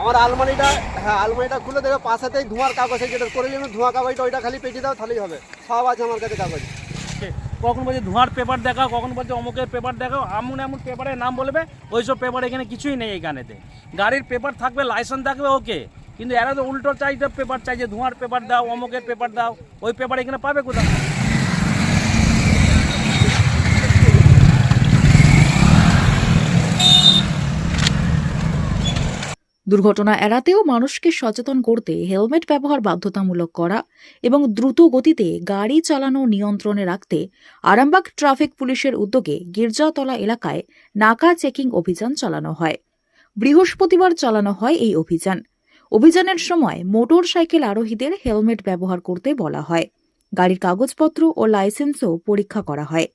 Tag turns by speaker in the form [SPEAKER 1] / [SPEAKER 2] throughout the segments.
[SPEAKER 1] আমার আলমারিটা হ্যাঁ আলমারিটা খুলে দেবে পাশেতেই ধোঁয়ার কাগজ আছে, যেটা করে নিলাম ধোঁয়া কাগজটা, ওইটা খালি পেটে দাও, তাহলেই হবে। সব আছে আমার কাছে কাগজ।
[SPEAKER 2] কখন বলছে ধোঁয়ার পেপার দেখাও, কখন বলছে অমুকের পেপার দেখাও, এমন এমন পেপারের নাম বলবে, ওইসব পেপার এখানে কিছুই নেই এখানেতে গাড়ির পেপার থাকবে লাইসেন্স থাকবে ওকে কিন্তু এরা তো উল্টো চাইছে পেপার চাইছে ধোঁয়ার পেপার দাও, অমুকের পেপার দাও, ওই পেপার এখানে পাবে কোথাও
[SPEAKER 3] দুর্ঘটনা এড়াতেও মানুষকে সচেতন করতে হেলমেট ব্যবহার বাধ্যতামূলক করা এবং দ্রুত গতিতে গাড়ি চালানো নিয়ন্ত্রণে রাখতে আরামবাগ ট্রাফিক পুলিশের উদ্যোগে গির্জাতলা এলাকায় নাকা চেকিং অভিযান চালানো হয়। বৃহস্পতিবার চালানো হয় এই অভিযান। অভিযানের সময় মোটর সাইকেল আরোহীদের হেলমেট ব্যবহার করতে বলা হয়। গাড়ির কাগজপত্র ও লাইসেন্সও পরীক্ষা করা হয়।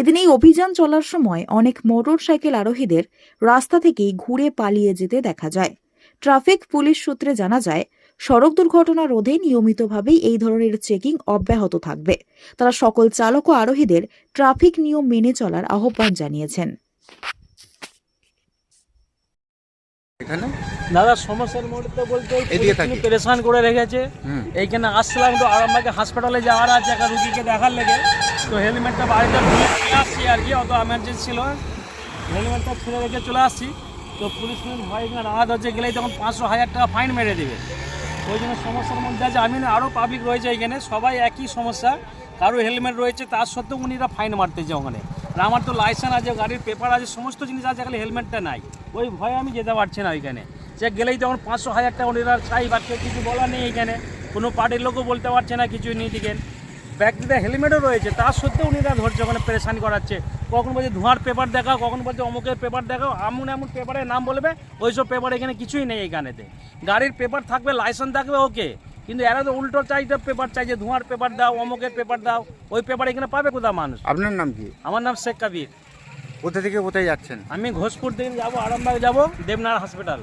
[SPEAKER 3] এদিন এই অভিযান চলার সময় অনেক মোটর সাইকেল আরোহীদের রাস্তা থেকেই ঘুরে পালিয়ে যেতে দেখা যায়। ট্রাফিক পুলিশ সূত্রে জানা যায়, সড়ক দুর্ঘটনা রোধে নিয়মিতভাবেই এই ধরনের চেকিং অব্যাহত থাকবে। তারা সকল চালক ও আরোহীদের ট্রাফিক নিয়ম মেনে চলার আহ্বান জানিয়েছেন।
[SPEAKER 2] দাদা সমস্যার মধ্যে বলতে পুলিশ পেরেশান করে রেখেছে। এইখানে আসছিলাম তো আর আমাকে হাসপাতালে যাওয়ার আছে একটা রুগীকে দেখার লেগে। তো হেলমেটটা বাড়িতে চলে আসছি আর কি অত এমার্জেন্সি ছিল। হেলমেটটা খুলে রেখে চলে আসছি। তো পুলিশ পুলিশ ভয় রাত হচ্ছে গেলেই তখন পাঁচশো হাজার টাকা ফাইন মেরে দেবে। ওই জন্য সমস্যার মধ্যে আছে। আমি না আরও পাবলিক রয়েছে এখানে সবাই একই সমস্যা। কারও হেলমেট রয়েছে তার সত্ত্বেও উনিরা ফাইন মারতেছে ওখানে। আর আমার তো লাইসেন্স আছে গাড়ির পেপার আছে সমস্ত জিনিস আছে খালি হেলমেটটা নাই। ওই ভয়ে আমি যেতে পারছি না ওইখানে। সে গেলেই তখন পাঁচশো হাজার টাকা উনিরা চাই বা কেউ কিছু বলা নেই এখানে। কোনো পার্টির লোকও বলতে পারছে না কিছুই নেই দিকেন ব্যক্তিতে হেলমেটও রয়েছে তার সত্ত্বেও উনিরা ধরছে ওখানে পেরেশানি করাচ্ছে। কখন বলছে ধোঁয়ার পেপার দেখাও কখন বলছে অমুকের পেপার দেখাও এমন এমন পেপারের নাম বলবে ওইসব পেপার এখানে কিছুই নেই এখানেতে। গাড়ির পেপার থাকবে লাইসেন্স থাকবে ওকে। কিন্তু এরা তো উল্টো চাইছে পেপার চাইছে ধোঁয়ার পেপার দাও অমুকের পেপার দাও ওই পেপার এখানে পাবে কোথাও মানুষ?
[SPEAKER 4] আপনার নাম কি?
[SPEAKER 2] আমার নাম শেখ কাবির।
[SPEAKER 4] কোথা থেকে কোথায় যাচ্ছেন?
[SPEAKER 2] আমি ঘোষপুর থেকে যাব আরামবাগ যাব দেবনাথ হসপিটাল।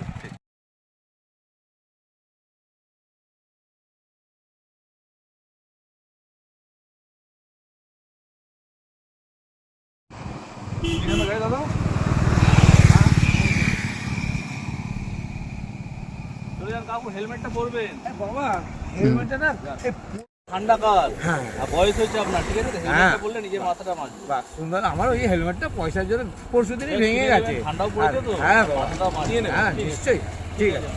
[SPEAKER 2] ঠান্ডা কাল বয়স হয়েছে আপনার ঠিক আছে নিজের মাথাটা
[SPEAKER 5] সুন্দর আমার ওই হেলমেটটা পয়সার জন্য পরশু দিনই ভেঙে গেছে
[SPEAKER 2] ঠান্ডাও পড়েছে তো
[SPEAKER 5] হ্যাঁ
[SPEAKER 2] মারিয়ে
[SPEAKER 5] হ্যাঁ নিশ্চয়ই। ঠিক আছে।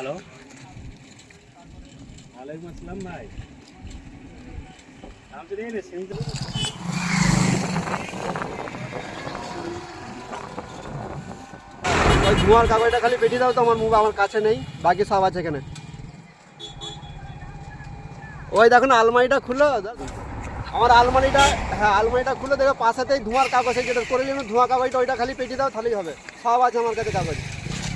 [SPEAKER 2] হ্যালো ওয়ালাইকুম আসসালাম ভাই
[SPEAKER 1] ওই ধোঁয়ার কাগজটা খালি পেটে দাও তো, আমার মুখ আমার কাছে নেই, বাকি সব আছে এখানে। ওই দেখো না আলমারিটা খুলো আমার আলমারিটা হ্যাঁ আলমারিটা খুলে, দেখো পাশেতেই ধোঁয়ার কাগজ যেটা করে নিলাম, ধোঁয়া কাগজটা ওইটা খালি পেটে দাও, তাহলেই হবে। সব আছে আমার কাছে কাগজ।